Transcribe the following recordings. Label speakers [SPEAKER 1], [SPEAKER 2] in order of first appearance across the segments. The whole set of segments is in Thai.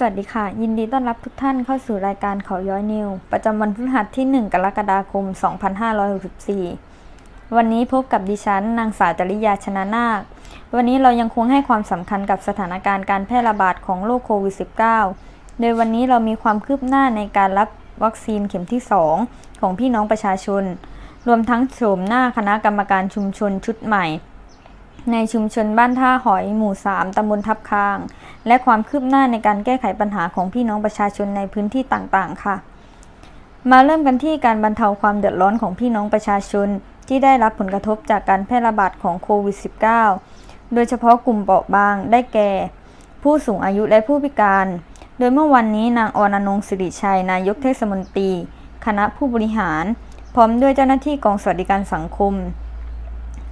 [SPEAKER 1] สวัสดีค่ะ ยินดีต้อนรับทุกท่านเข้าสู่รายการเขาย้อยนิว ประจำวันพฤหัสที่ 1 กรกฎาคม 2564 วันนี้พบกับดิฉัน นางสาวจริยาชนะนาค วันนี้เรายังคงให้ความสำคัญกับสถานการณ์การแพร่ระบาดของโรคโควิด -19 โดยวันนี้เรามีความคืบหน้าในการรับวัคซีนเข็มที่ 2 ของพี่น้องประชาชน รวมทั้งโฉมหน้าคณะกรรมการชุมชนชุดใหม่ ในชุมชนบ้านท่าหอยหมู่ 3 ตำบลทับคาง และความคืบหน้าในการแก้ไขปัญหาของพี่น้องประชาชนในพื้นที่ต่างๆ ค่ะ มาเริ่มกันที่การบรรเทาความเดือดร้อนของพี่น้องประชาชน ที่ได้รับผลกระทบจากการแพร่ระบาดของโควิด -19 โดยเฉพาะกลุ่มเปราะบางได้แก่ ผู้สูงอายุและผู้พิการ โดยเมื่อวันนี้นางอรนงสิริชัย นายกเทศมนตรี คณะผู้บริหาร พร้อมด้วยเจ้าหน้าที่กองสวัสดิการสังคม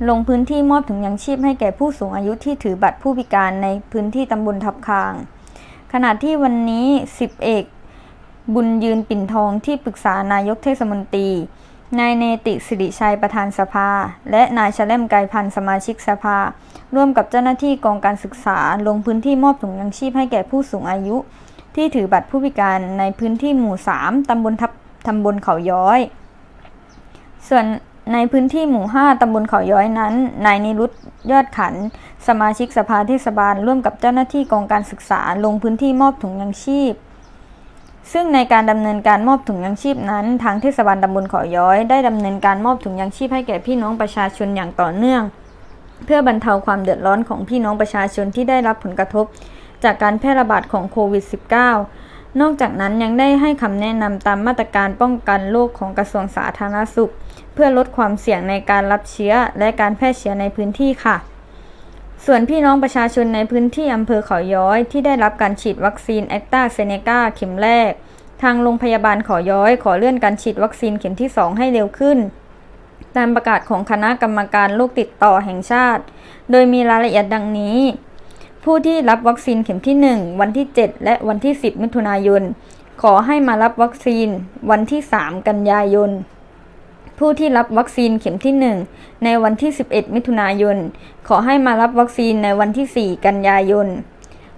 [SPEAKER 1] ลงพื้นที่มอบถุงยังชีพให้แก่ผู้สูงอายุที่ถือบัตรผู้พิการในพื้นที่ตำบลทับคาง ขณะที่วันนี้สิบเอก บุญยืนปิ่นทองที่ปรึกษานายกเทศมนตรี นายเนติสิริชัยประธานสภา และนายชแลมไกรพันธ์สมาชิกสภา ร่วมกับเจ้าหน้าที่กองการศึกษา ลงพื้นที่มอบถุงยังชีพให้แก่ผู้สูงอายุ ที่ถือบัตรผู้พิการในพื้นที่หมู่ 3 ตำบลทับตำบลเขาย้อย ส่วน ในพื้นที่หมู่ 5 ตำบลเขาย้อยนั้น นายนิรุตยอดขัน สมาชิกสภาเทศบาลร่วมกับเจ้าหน้าที่กองการศึกษาลงพื้นที่มอบถุงยังชีพ ซึ่งในการดำเนินการมอบถุงยังชีพนั้น ทางเทศบาลตำบลเขาย้อย ได้ดำเนินการมอบถุงยังชีพให้แก่พี่น้องประชาชนอย่างต่อเนื่อง เพื่อบรรเทาความเดือดร้อนของพี่น้องประชาชนที่ได้รับผลกระทบ จากการแพร่ระบาดของโควิด -19 นอกจากนั้นยังได้ให้คำแนะนำตามมาตรการป้องกันโรคของกระทรวงสาธารณสุข เพื่อลดความเสี่ยงในการรับเชื้อและการแพร่เชื้อในพื้นที่ค่ะ ส่วนพี่น้องประชาชนในพื้นที่อำเภอเขาย้อยที่ได้รับการฉีดวัคซีนแอคตาเซเนกาเข็มแรก ทางโรงพยาบาลขาย้อยขอเลื่อนการฉีดวัคซีนเข็มที่ 2 ให้เร็วขึ้น ตามประกาศของคณะกรรมการโรคติดต่อแห่งชาติ โดยมีรายละเอียดดังนี้ ผู้ที่รับวัคซีนเข็มที่ 1 วันที่ 7 และวันที่ 10 มิถุนายน ขอให้มารับวัคซีนวันที่ 3 กันยายน ผู้ที่รับวัคซีนเข็มที่ 1 ในวันที่ 11 มิถุนายน ขอให้มารับวัคซีนในวันที่ 4 กันยายน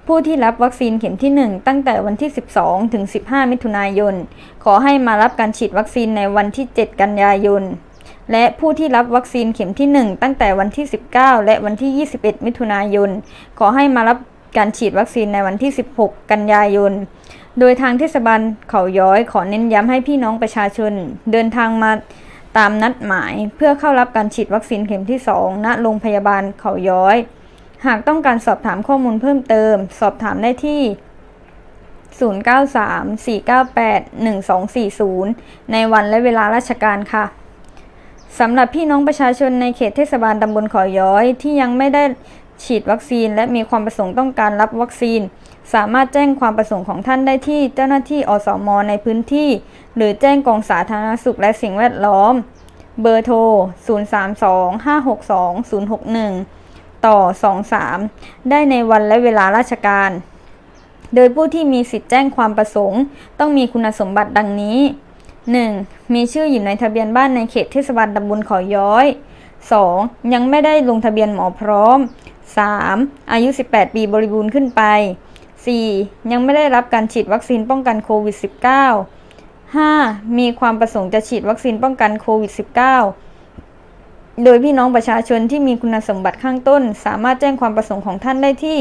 [SPEAKER 1] ผู้ที่รับวัคซีนเข็มที่ 1 ตั้งแต่วันที่ 12 ถึง 15 มิถุนายน ขอให้มารับการฉีดวัคซีนในวันที่ 7 กันยายน และผู้ที่รับวัคซีนเข็มที่ 1 ตั้งแต่วันที่ 19 และวันที่ 21 มิถุนายน ขอให้มารับการฉีดวัคซีนในวันที่ 16 กันยายน โดยทางเทศบาลเขาย้อยขอเน้นย้ำให้พี่น้องประชาชน เดินทางมาตามนัดหมายเพื่อเข้ารับการฉีดวัคซีนเข็มที่ 2 ณ โรงพยาบาลเขาย้อย หากต้องการสอบถามข้อมูลเพิ่มเติม สอบถามได้ที่ 0934981240 ในวันและเวลาราชการค่ะ สำหรับพี่น้องประชาชนในเขตเทศบาลตำบลขาย้อยที่ยังไม่ได้ฉีดวัคซีน และมีความประสงค์ต้องการรับวัคซีน สามารถแจ้งความประสงค์ของท่านได้ที่เจ้าหน้าที่อสมในพื้นที่ หรือแจ้งกองสาธารณสุขและสิ่งแวดล้อม เบอร์โทร 032-562-061 ต่อ 23 ได้ในวันและเวลาราชการ โดยผู้ที่มีสิทธิ์แจ้งความประสงค์ ต้องมีคุณสมบัติดังนี้ 1. มีชื่ออยู่ในทะเบียนบ้านในเขตเทศบาลตำบลเขาย้อย 2. ยังไม่ได้ลงทะเบียนหมอพร้อม 3. อายุ 18 ปีบริบูรณ์ขึ้นไป 4. ยังไม่ได้รับการฉีดวัคซีนป้องกันโควิด -19 5. มีความประสงค์จะฉีดวัคซีนป้องกันโควิด -19 โดยพี่น้องประชาชนที่มีคุณสมบัติข้างต้น สามารถแจ้งความประสงค์ของท่านได้ที่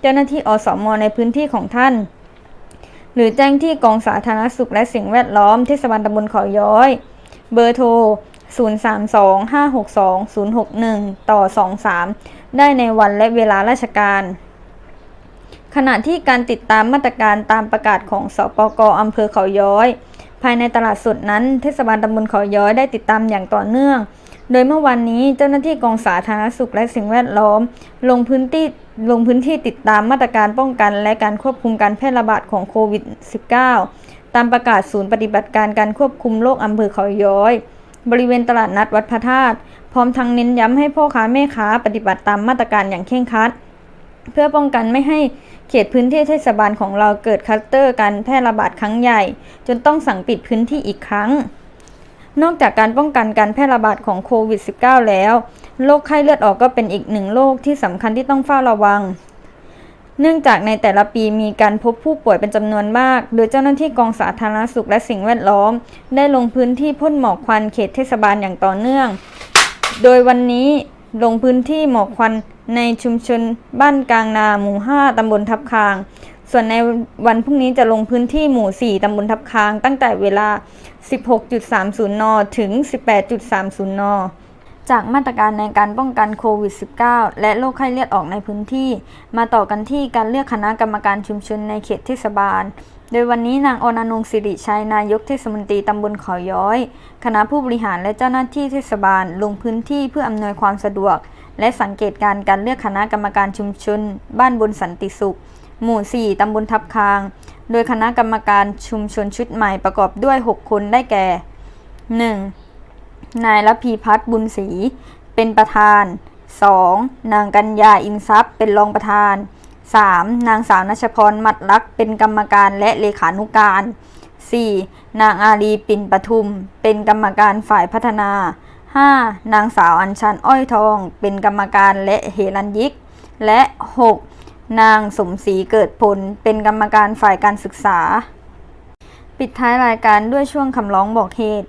[SPEAKER 1] เจ้าหน้าที่อสมในพื้นที่ของท่าน หรือแจ้งที่กองสาธารณสุขและสิ่งแวดล้อมเทศบาลตำบลเขาย้อย เบอร์โทร 032-562-061 ต่อ 23 ได้ในวันและเวลาราชการ ขณะที่การติดตามมาตรการตามประกาศของสปกอำเภอเขาย้อย ภายในตลาดสดนั้น เทศบาลตำบลเขาย้อยได้ติดตามอย่างต่อเนื่อง โดยเมื่อวันนี้เจ้าหน้าที่กองสาธารณสุขและสิ่งแวดล้อม ลงพื้นที่ลงพื้นที่ติดตามมาตรการป้องกัน และการควบคุมการแพร่ระบาดของโควิด -19 ตามประกาศศูนย์ปฏิบัติการการควบคุมโรคอำเภอเขาย้อย บริเวณตลาดนัดวัดพระธาตุพร้อมทั้งเน้นย้ำให้พ่อค้าแม่ค้าปฏิบัติตามมาตรการอย่างเคร่งครัด เพื่อป้องกันไม่ให้เขตพื้นที่เทศบาลของเราเกิดคัสเตอร์การแพร่ระบาดครั้งใหญ่ จนต้องสั่งปิดพื้นที่อีกครั้ง นอกจากการป้องกันการแพร่ระบาดของโควิด -19 แล้ว โรคไข้เลือดออกก็เป็นอีกหนึ่งโรคที่สำคัญที่ต้องเฝ้าระวัง เนื่องจากในแต่ละปีมีการพบผู้ป่วยเป็นจำนวนมาก โดยเจ้าหน้าที่กองสาธารณสุขและสิ่งแวดล้อม ได้ลงพื้นที่พ่นหมอกควันเขตเทศบาลอย่างต่อเนื่อง โดยวันนี้ลงพื้นที่หมอกควันในชุมชนบ้านกลางนาหมู่ 5ตำบลทับคาง ส่วนในวันพรุ่งนี้จะลงพื้นที่หมู่ 4 ตำบลทับคาง ตั้งแต่เวลา 16.30 น ถึง 18.30 น จากมาตรการในการป้องกันโควิด -19 และโรคไข้เลือดออกในพื้นที่ มาต่อกันที่การเลือกคณะกรรมการชุมชนในเขตเทศบาล โดยวันนี้นางอนันงศิริชัยนายกเทศมนตรีตำบลเขาย้อย คณะผู้บริหารและเจ้าหน้าที่เทศบาลลงพื้นที่เพื่ออำนวยความสะดวก และสังเกตการณ์การเลือกคณะกรรมการชุมชน บ้านบนสันติสุข หมู่ 4 ตำบลทับคาง โดยคณะกรรมการชุมชนชุดใหม่ประกอบด้วย 6 คนได้แก่ 1. นายรพีพัฒน์บุญศรี เป็นประธาน 2. นางกัญญาอินทรัพย์ เป็นรองประธาน 3. นางสาวนัชพรมัดลักษ์เป็นกรรมการและเลขานุการ 4. นางอารีปิ่นปทุม เป็นกรรมการฝ่ายพัฒนา 5. นางสาวอัญชันอ้อยทอง เป็นกรรมการและเฮรันยิก และ 6. นางสมศรีเกิดผลเป็นกรรมการฝ่ายการศึกษา ปิดท้ายรายการด้วยช่วงคำร้องบอกเหตุ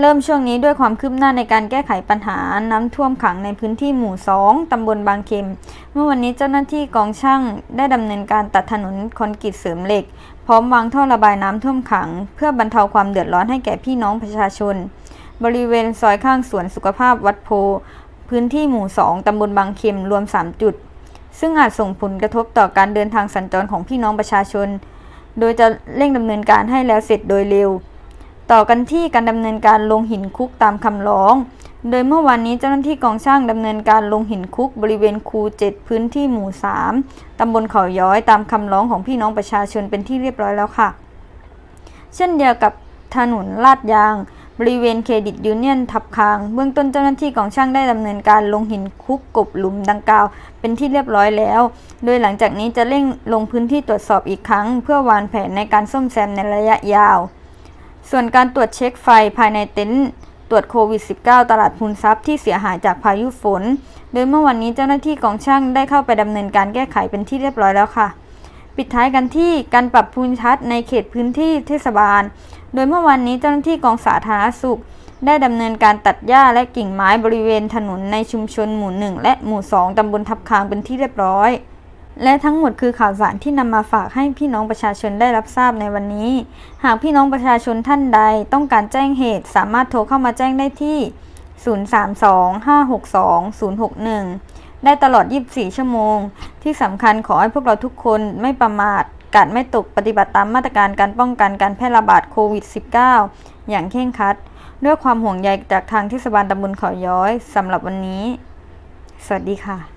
[SPEAKER 1] เริ่มช่วงนี้ด้วยความคืบหน้าในการแก้ไขปัญหาน้ำท่วมขังในพื้นที่หมู่ 2 ตำบลบางเข็ม เมื่อวันนี้เจ้าหน้าที่กองช่างได้ดำเนินการตัดถนนคอนกรีตเสริมเหล็ก พร้อมวางท่อระบายน้ำท่วมขัง เพื่อบรรเทาความเดือดร้อนให้แก่พี่น้องประชาชน บริเวณซอยข้างสวนสุขภาพวัดโพ พื้นที่หมู่ 2 ตำบลบางเข็มรวม 3 จุด ซึ่งอาจส่งผลกระทบต่อการเดินทางสัญจรของพี่น้องประชาชน โดยจะเร่งดำเนินการให้แล้วเสร็จโดยเร็ว ต่อกันที่การดำเนินการลงหินคุกตามคำร้อง โดยเมื่อวานนี้เจ้าหน้าที่กองช่างดำเนินการลงหินคุกบริเวณคูเจ็ดพื้นที่หมู่ 3ตำบลเขาย้อยตามคำร้องของพี่น้องประชาชนเป็นที่เรียบร้อยแล้วค่ะ เช่นเดียวกับถนนลาดยาง บริเวณเครดิตยูเนียนทับคาง เบื้องต้นเจ้าหน้าที่กองช่างได้ดำเนินการลงหินคุกกบหลุมดังกล่าว เป็นที่เรียบร้อยแล้ว โดยหลังจากนี้จะเร่งลงพื้นที่ตรวจสอบอีกครั้ง เพื่อวางแผนในการซ่อมแซมในระยะยาว ส่วนการตรวจเช็คไฟภายในเต็นท์ตรวจโควิด -19 ตลาดพูนทรัพย์ที่เสียหายจากพายุฝน โดยเมื่อวันนี้เจ้าหน้าที่กองช่างได้เข้าไปดำเนินการแก้ไขเป็นที่เรียบร้อยแล้วค่ะ ปิดท้ายกันที่การปรับภูมิทัศน์ในเขตพื้นที่เทศบาล โดยเมื่อวันนี้เจ้าหน้าที่กองสาธารณสุข ได้ดำเนินการตัดหญ้าและกิ่งไม้บริเวณถนนในชุมชนหมู่ 1 และหมู่ 2ตำบลทับคางเป็นที่เรียบร้อย และทั้งหมดคือข่าวสารที่นำมาฝากให้พี่น้องประชาชนได้รับทราบในวันนี้ หากพี่น้องประชาชนท่านใดต้องการแจ้งเหตุ สามารถโทรเข้ามาแจ้งได้ที่ 032-562-061 ได้ตลอด 24 ชั่วโมง ที่สำคัญขอให้พวกเราทุกคนไม่ประมาทกาดไม่ตกปฏิบัติตามมาตรการการป้องกันการแพร่ระบาดโควิด -19 อย่างเคร่งครัด ด้วยความห่วงใยจากทางเทศบาลตำบลเขาย้อยสำหรับวันนี้ สวัสดีค่ะ